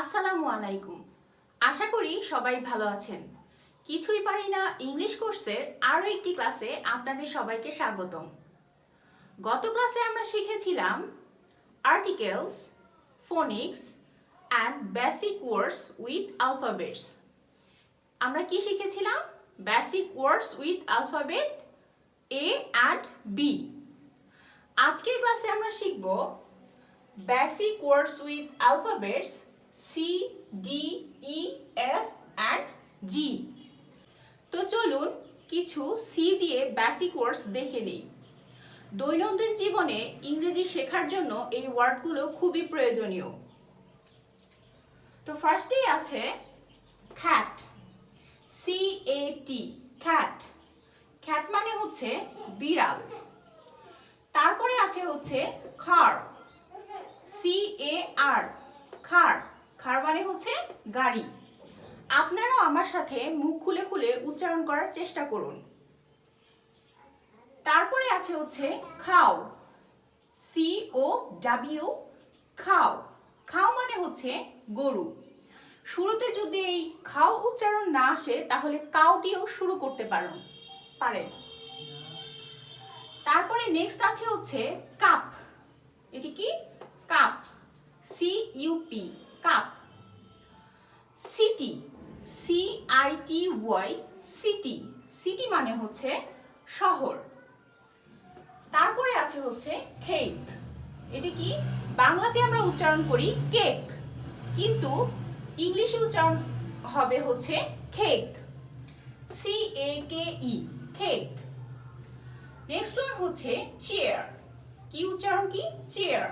আসসালামু আলাইকুম। আশা করি সবাই ভালো আছেন। কিছুই পারি না ইংলিশ কোর্সের আরও একটি ক্লাসে আপনাদের সবাইকে স্বাগতম। গত ক্লাসে আমরা শিখেছিলাম articles phonics and basic words with alphabets আমরা কি শিখেছিলাম? Basic words with alphabet A and B আজকের ক্লাসে আমরা শিখব basic words with alphabets C, D, E, F and G. তো চলুন কিছু সি দিয়ে বেসিক ওয়ার্ডস দেখে নিই। দৈনন্দিন জীবনে ইংরেজি শেখার জন্য এই ওয়ার্ডগুলো খুবই প্রয়োজনীয়। তো ফার্স্টেই আছে খ্যাট সি এ টি খ্যাট খ্যাট মানে হচ্ছে বিড়াল। তারপরে আছে হচ্ছে খার সি এ আর খার খার মানে হচ্ছে? গাড়ি। আপনারাও আমার সাথে মুখ খুলে খুলে উচ্চারণ করার চেষ্টা করুন। তারপরে আছে হচ্ছে খাও। সি ও ডাব্লিউ, খাও। খাও মানে হচ্ছে গরু। শুরুতে যদি এই খাও উচ্চারণ না আসে, তাহলে কাউ দিয়েও শুরু করতে পারেন। পারেন। তারপরে নেক্সট আছে হচ্ছে কাপ। এটি কি? Cup. C U P. City C Y city city মানে হচ্ছে শহর। তারপরে আছে হচ্ছে কেক এটি কি? বাংলাতে আমরা উচ্চারণ করি কেক কিন্তু ইংলিশে উচ্চারণ হবে হচ্ছে cake C A K E cake next one হচ্ছে চেয়ার কি উচ্চারণ কি? Chair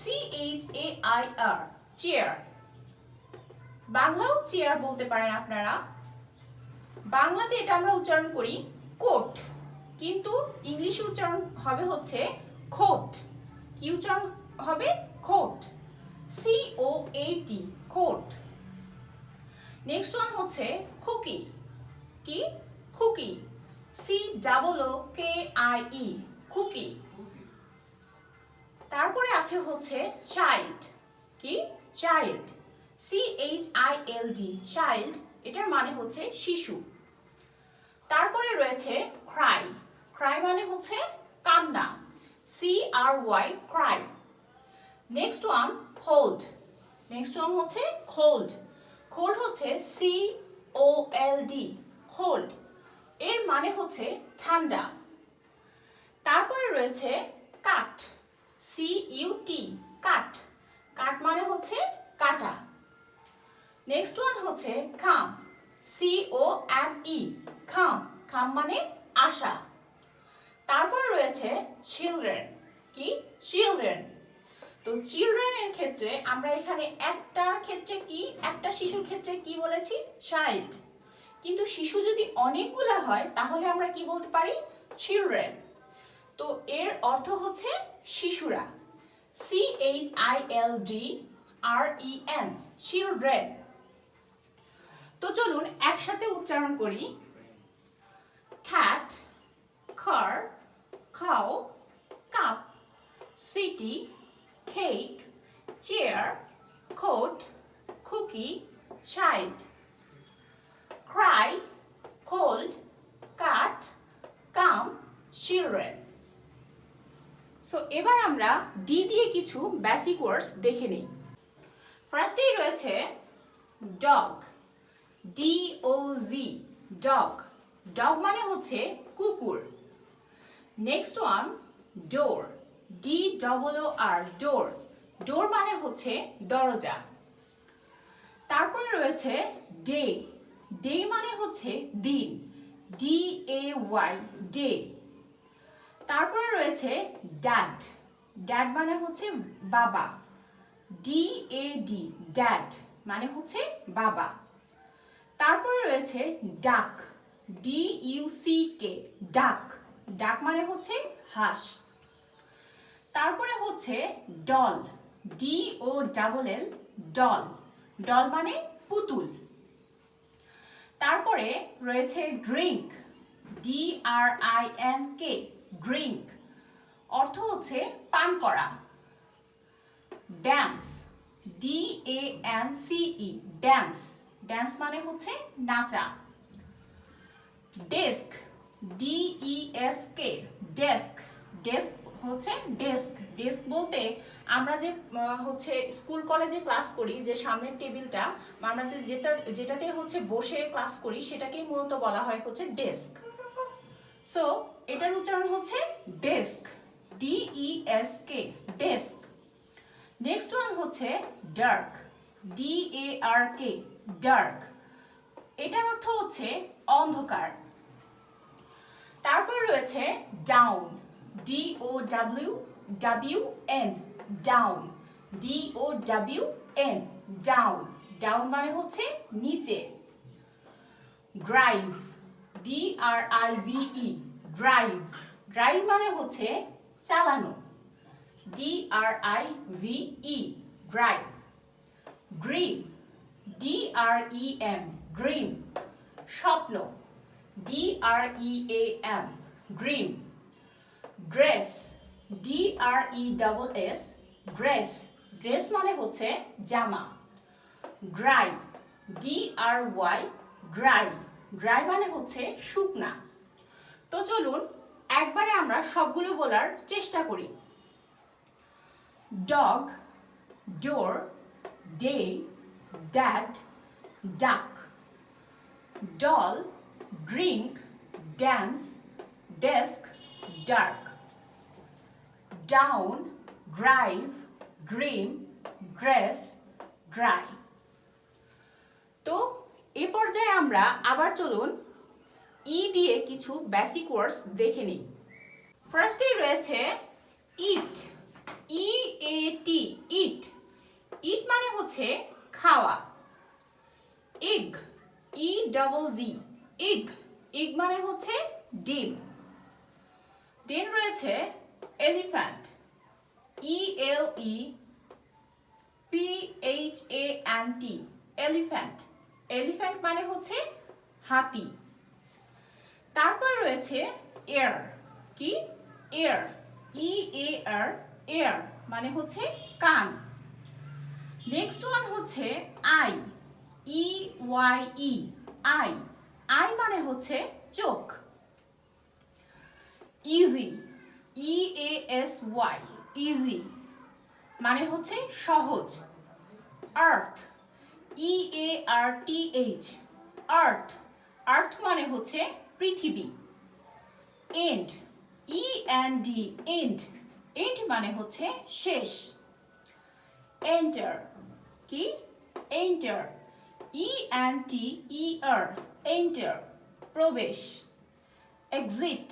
C H A I R chair বাংলাও চেয়ার বলতে পারেন আপনারা। বাংলাতে এটা আমরা উচ্চারণ করি কোট কিন্তু ইংলিশে উচ্চারণ হবে হচ্ছে খোট কি উচ্চারণ হবে? Coat C O A T coat next one হচ্ছে খুকি কি? Cookie C double O K I E cookie তারপরে আছে হচ্ছে চাইল্ড কি? Child C H I L D child এটার মানে হচ্ছে শিশু। তারপরে রয়েছে ক্রাই ক্রাই মানে হচ্ছে কান্না। C R Y cry next one cold next one হচ্ছে কোল্ড কোল্ড হচ্ছে C O L D cold এর মানে হচ্ছে ঠান্ডা। তারপরে রয়েছে কাট সি ইউ টি কাট কাট মানে হচ্ছে কাটা। নেক্সট ওয়ান হচ্ছে খাম। সি ও এম ই খাম। খাম মানে আশা। তারপর রয়েছে চিলড্রেন কি? চিলড্রেন তো চিলড্রেনের ক্ষেত্রে আমরা এখানে একটা ক্ষেত্রে কি, একটা শিশুর ক্ষেত্রে কি বলেছি? চাইল্ড কিন্তু শিশু যদি অনেকগুলা হয়, তাহলে আমরা কি বলতে পারি? চিলড্রেন তো এর অর্থ হচ্ছে শিশুরা। C H I L D R E N children তো চলুন একসাথে উচ্চারণ করি। Cat car cow cup city cake chair coat cookie child cry, cold, cut, come, children. So এবার আমরা ডি দিয়ে কিছু বেসিক ওয়ার্ডস দেখে নিই। ফার্স্টেই রয়েছে dog D O G dog dog মানে হচ্ছে কুকুর। Next one door D double O R door door মানে হচ্ছে দরজা। তারপরে রয়েছে ডে ডে মানে হচ্ছে দিন। ডি এ ওয়াই ডে তারপরে রয়েছে ড্যাড ড্যাড মানে হচ্ছে বাবা। ডি এ ডি ড্যাড মানে হচ্ছে বাবা। তারপরে রয়েছে ডাক ডি ইউ সি কে ডাক ডাক মানে হচ্ছে হাঁস। তারপরে হচ্ছে doll D O double L doll doll মানে পুতুল। তারপরে রয়েছে drink D R I N K drink অর্থ হচ্ছে পান করা। Dance D A N E dance dance মানে হচ্ছে নাচা। Desk D S K desk desk হচ্ছে ডেস্ক ডেস্ক বলতে আমরা যে হচ্ছে স্কুল কলেজে ক্লাস করি, যে সামনের টেবিলটা আমরা যেটা, যেটাতে হচ্ছে বসে ক্লাস করি, সেটাকেই মূলত বলা হয় হচ্ছে ডেস্ক সো এটার উচ্চারণ হচ্ছে desk D E S K desk next one হচ্ছে dark D A R K dark এটার অর্থ হচ্ছে অন্ধকার। তারপর রয়েছে down D O W W N down D O W N down down মানে হচ্ছে নিচে। Drive D R I V drive drive মানে হচ্ছে চালানো। D R I V E drive dream D R E M dream স্বপ্ন। D R E M dream dress D R E double S dress dress মানে হচ্ছে জামা। Dry D R Y dry dry মানে হচ্ছে শুকনা। তো চলুন, একবারে আমরা সবগুলো বলার চেষ্টা করি। Dog door day dad duck doll drink dance desk dark down drive dream dress dry তো এ পর্যায়ে আমরা আবার চলুন ই দিয়ে কিছু বেসিক ওয়ার্ডস দেখে নিই। ফার্স্টেই রয়েছে ইট ই এ টি ইট ইট মানে হচ্ছে খাওয়া। ইগ ই ডবল জি ইগ ইগ মানে হচ্ছে ডিম। দেন রয়েছে elephant E L E P H A N T elephant elephant মানে হচ্ছে হাতি। তারপর রয়েছে এয়ার। কি? Air. E A R air মানে হচ্ছে কান। নেক্সট ওয়ান হচ্ছে eye. E Y E eye. Eye মানে হচ্ছে চোখ। Easy E A S Y easy মানে হচ্ছে সহজ। আর্থ ই এ আর টি এইচ আর্থ আর্থ মানে হচ্ছে পৃথিবী। End E N D end end মানে হচ্ছে শেষ। এন্টার কি? Enter E N T E R enter প্রবেশ। Exit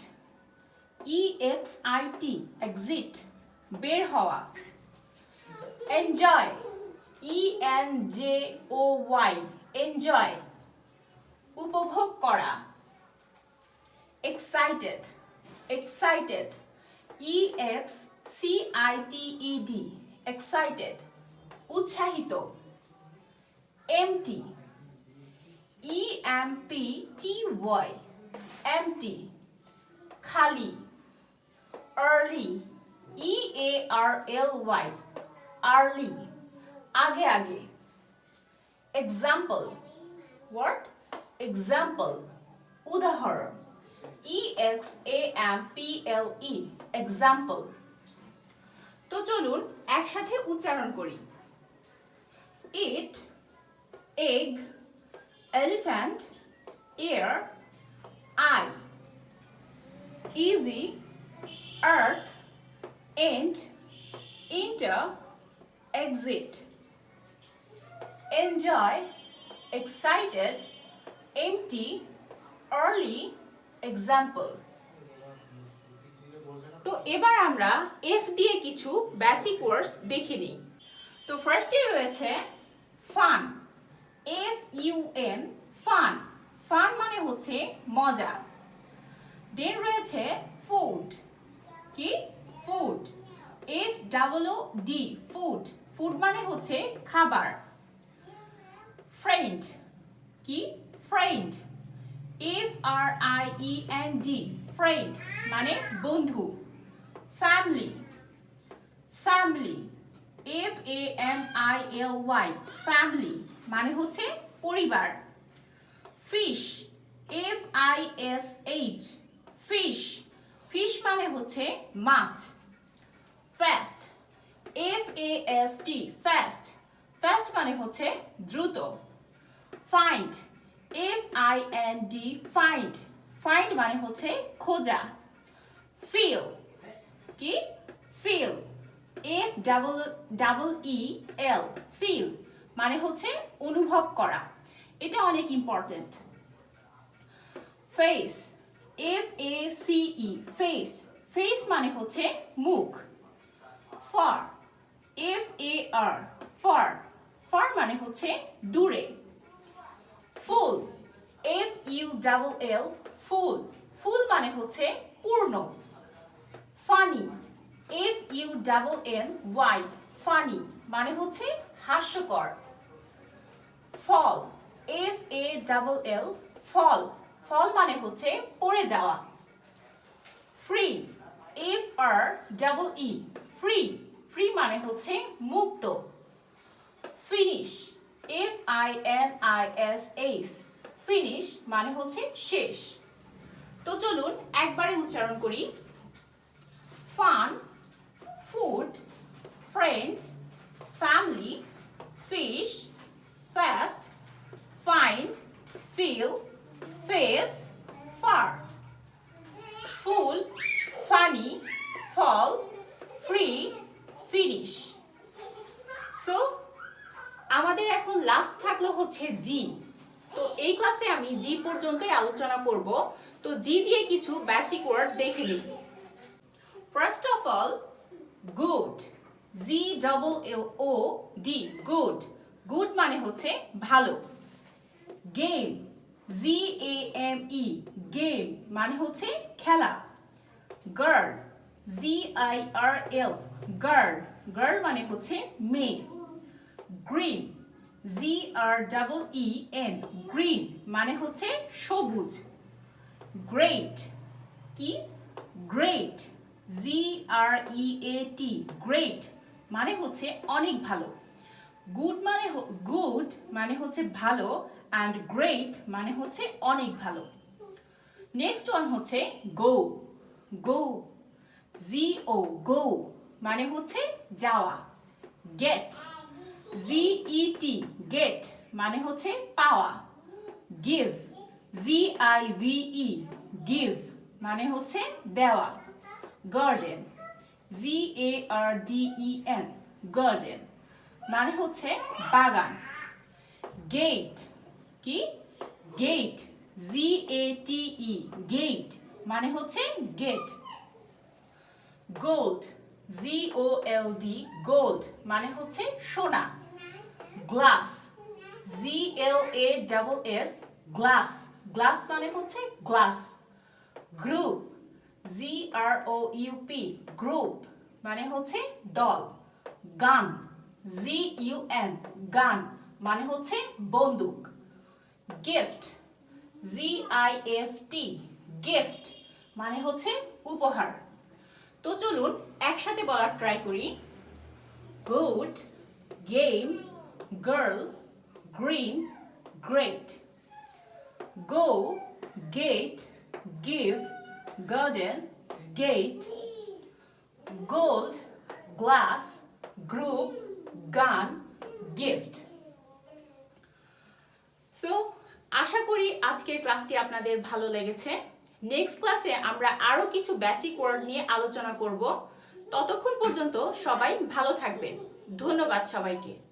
E X I T exit বের হওয়া। Enjoy E N J O Y enjoy উপভোগ করা. Excited excited E X C I T E D excited উৎসাহিত. Empty E M P T Y empty খালি. Early. E A R L Y early আগে আগে। Example what example উদাহরণ. E X A M P L E example তো চলুন একসাথে উচ্চারণ করি। Eat egg elephant air eye easy, earth, end, enter, exit. Enjoy, excited, empty, early, example. তো এবার আমরা এফ দিয়ে কিছু বেসিক ওয়ার্ডস দেখে নিই। তো ফার্স্টে রয়েছে fun F U N fun fun মানে হচ্ছে মজা। দেন রয়েছে ফুড কি? Food F double D food food মানে হচ্ছে খাবার। ফ্রেন্ড কি friend F R I E N D friend মানে বন্ধু family family F A M I L Y family মানে হচ্ছে পরিবার fish F I S H fish fish মানে হচ্ছে মাছ fast F A S T fast fast মানে হচ্ছে দ্রুত find F I N D find find মানে হচ্ছে খোঁজা। ফিল কি? Feel F double double E L feel মানে হচ্ছে অনুভব করা। এটা অনেক important face F A C E face face মানে হচ্ছে মুখ। Far F A R far far মানে হচ্ছে দূরে। Full F U double L full. Full মানে হচ্ছে পূর্ণ। Funny F U double N Y funny মানে হচ্ছে হাস্যকর। ফল এফ এ ডাবল এল ফল। ফল মানে হচ্ছে পড়ে যাওয়া। Free F R double E free. Free মানে হচ্ছে মুক্ত। Finish F I N I S H finish মানে হচ্ছে শেষ। তো চলুন একবারে উচ্চারণ করি। Fun food friend family fish fast find feel face far full funny fall free finish so আমাদের এখন লাস্ট থাকল হচ্ছে জি তো এই ক্লাসে আমি জি পর্যন্তই আলোচনা করব। তো জি দিয়ে কিছু বেসিক ওয়ার্ড দেখে নিই। First of all good G double O D good good মানে হচ্ছে ভালো। Game G A M E game মানে হচ্ছে খেলা। Girl G I R L girl girl মানে হচ্ছে মেয়ে। Green G R double E N green মানে হচ্ছে সবুজ। গ্রেট কি? গ্রেট জি আর ই এ টি গ্রেট মানে হচ্ছে অনেক ভালো। গুড মানে গুড মানে হচ্ছে ভালো অ্যান্ড গ্রেট মানে হচ্ছে অনেক ভালো। নেক্সট ওয়ান হচ্ছে গো গো জি ও গো মানে হচ্ছে যাওয়া। গেট জি ই টি গেট মানে হচ্ছে পাওয়া। Give G I E give মানে হচ্ছে দেওয়া। Garden G A R D E N garden মানে হচ্ছে বাগান। গেট কি? গেট জি এ টি ই গেট মানে হচ্ছে gate gold G O L D gold মানে হচ্ছে সোনা। Glass G L A double S glass glass মানে হচ্ছে glass group G R O U P group মানে হচ্ছে দল। গান জি ইউ এন গান মানে হচ্ছে বন্দুক। Gift G I F T gift মানে হচ্ছে উপহার। তো চলুন একসাথে বলার ট্রাই করি। Good game girl green great go get give garden gate gold glass group gun gift so আশা করি আজকের ক্লাসটি আপনাদের ভালো লেগেছে। নেক্সট ক্লাসে আমরা আরও কিছু বেসিক ওয়ার্ড নিয়ে আলোচনা করব। ততক্ষণ পর্যন্ত সবাই ভালো থাকবেন। ধন্যবাদ সবাইকে।